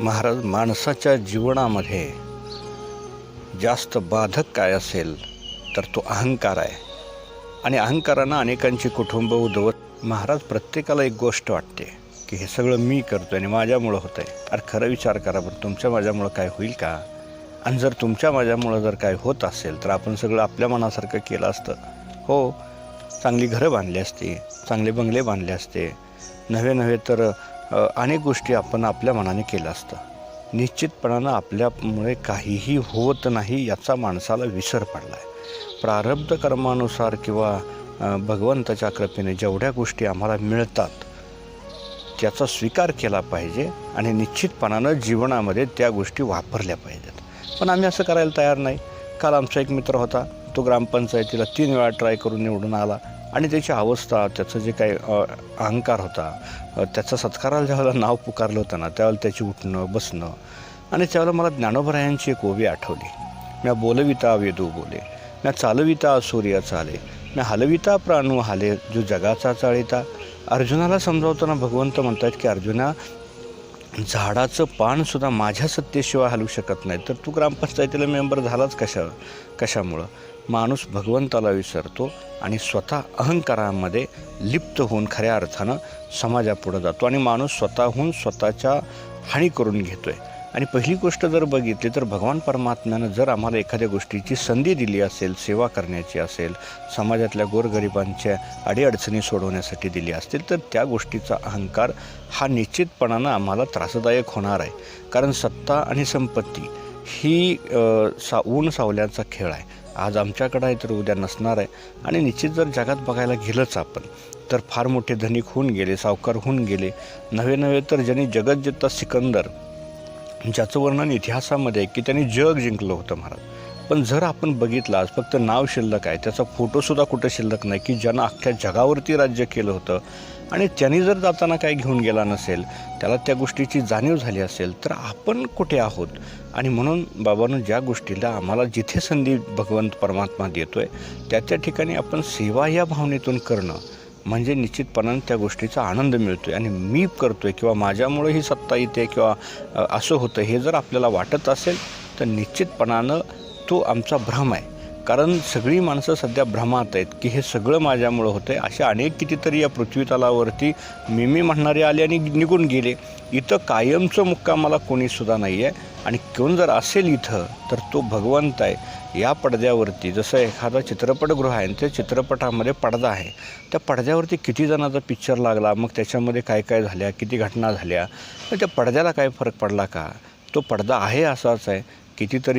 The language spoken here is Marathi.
महाराज माणसाच्या जीवनामध्ये जास्त बाधक काय असेल तर तो अहंकार आहे. आणि अहंकारानं अनेकांची कुटुंब उद्ध्वस्त महाराज प्रत्येकाला एक गोष्ट वाटते की हे सगळं मी करतो आणि माझ्यामुळं होतं आहे अरे खरं विचार करा बरं तुमच्या माझ्यामुळं काय होईल का? आणि जर तुमच्या माझ्यामुळं जर काय होत असेल तर आपण सगळं आपल्या मनासारखं केलं असतं. हो चांगली घरं बांधली असती चांगले बंगले बांधले असते. नव्हे नव्हे तर अनेक गोष्टी आपण आपल्या मनाने केलं असतं. निश्चितपणानं आपल्यामुळे काहीही होत नाही याचा माणसाला विसर पडला आहे प्रारब्ध कर्मानुसार किंवा भगवंताच्या कृपेने जेवढ्या गोष्टी आम्हाला मिळतात त्याचा स्वीकार केला पाहिजे आणि निश्चितपणानं जीवनामध्ये त्या गोष्टी वापरल्या पाहिजेत. पण आम्ही असं करायला तयार नाही. काल आमचा एक मित्र होता तो ग्रामपंचायतीला तीन वेळा ट्राय करून निवडून आला. आणि त्याची अवस्था त्याचं जे काही अहंकार होता त्याचा सत्काराला ज्यावेळेला नाव पुकारलं होतं ना त्यावेळेला त्याची उठणं बसणं आणि त्यावेळेला मला ज्ञानोबरायांची एक ओवी आठवली. म्या बोलविता वेदू बोले म्या चालविता सूर्य चाले म्या हलविता प्राणू हाले जो जगाचा चाळिता. अर्जुनाला समजावताना भगवंत म्हणतात की अर्जुना झाडाचं पानसुद्धा माझ्या सत्तेशिवाय हलू शकत नाही. तर तू ग्रामपंचायतीला मेंबर झालाच कशा कशामुळं? माणूस भगवंताला विसरतो आणि स्वतः अहंकारामध्ये लिप्त होऊन खऱ्या अर्थानं समाजापुढं जातो आणि माणूस स्वतःहून स्वतःच्या हानी करून घेतो आहे आणि पहिली गोष्ट जर बघितली तर भगवान परमात्म्यानं जर आम्हाला एखाद्या गोष्टीची संधी दिली असेल सेवा करण्याची असेल समाजातल्या गोरगरिबांच्या अडीअडचणी सोडवण्यासाठी दिली असतील तर त्या गोष्टीचा अहंकार हा निश्चितपणानं आम्हाला त्रासदायक होणार आहे. कारण सत्ता आणि संपत्ती ही सा ऊन सावल्यांचा खेळ आहे. आज आमच्याकडं आहे तर उद्या नसणार आहे. आणि निश्चित जर जगात बघायला गेलंच आपण तर फार मोठे धनिक होऊन गेले सावकार होऊन गेले. नवे नवे तर ज्यांनी जगत जित्ता सिकंदर ज्याचं वर्णन इतिहासामध्ये आहे की त्यांनी जग जिंकलं होतं महाराज. पण जर आपण बघितलं आज फक्त नाव शिल्लक आहे त्याचा फोटोसुद्धा कुठं शिल्लक नाही की ज्यानं अख्ख्या जगावरती राज्य केलं होतं. आणि त्यांनी जर जाताना काय घेऊन गेला नसेल त्याला त्या गोष्टीची जाणीव झाली असेल तर आपण कुठे आहोत? आणि म्हणून बाबांनो ज्या गोष्टीला आम्हाला जिथे संधी भगवंत परमात्मा देतोय त्या त्या ठिकाणी आपण सेवा या भावनेतून करणं म्हणजे निश्चितपणानं त्या गोष्टीचा आनंद मिळतो आहे आणि मी करतो आहे किंवा माझ्यामुळे ही सत्ता येते किंवा असं होतं हे जर आपल्याला वाटत असेल तर निश्चितपणानं तो आमचा भ्रम आहे. कारण सगळी माणसं सध्या भ्रमात आहेत की हे सगळं माझ्यामुळं होतं आहे असे अनेक कितीतरी या पृथ्वीतलावरती मी मी म्हणणारे आले आणि निघून गेले. इथं कायमचं मुक्कामाला कोणीसुद्धा नाही आहे आणि कोण जर असेल इथं तर तो भगवंत आहे. या पडद्यावरती जसं एखादा चित्रपटगृह आहे आणि त्या चित्रपटामध्ये पडदा आहे. त्या पडद्यावरती किती जणांचा पिक्चर लागला मग त्याच्यामध्ये काय काय झाल्या किती घटना झाल्या तर त्या पडद्याला काय फरक पडला का? तो पडदा आहे असाच आहे. कितीतरी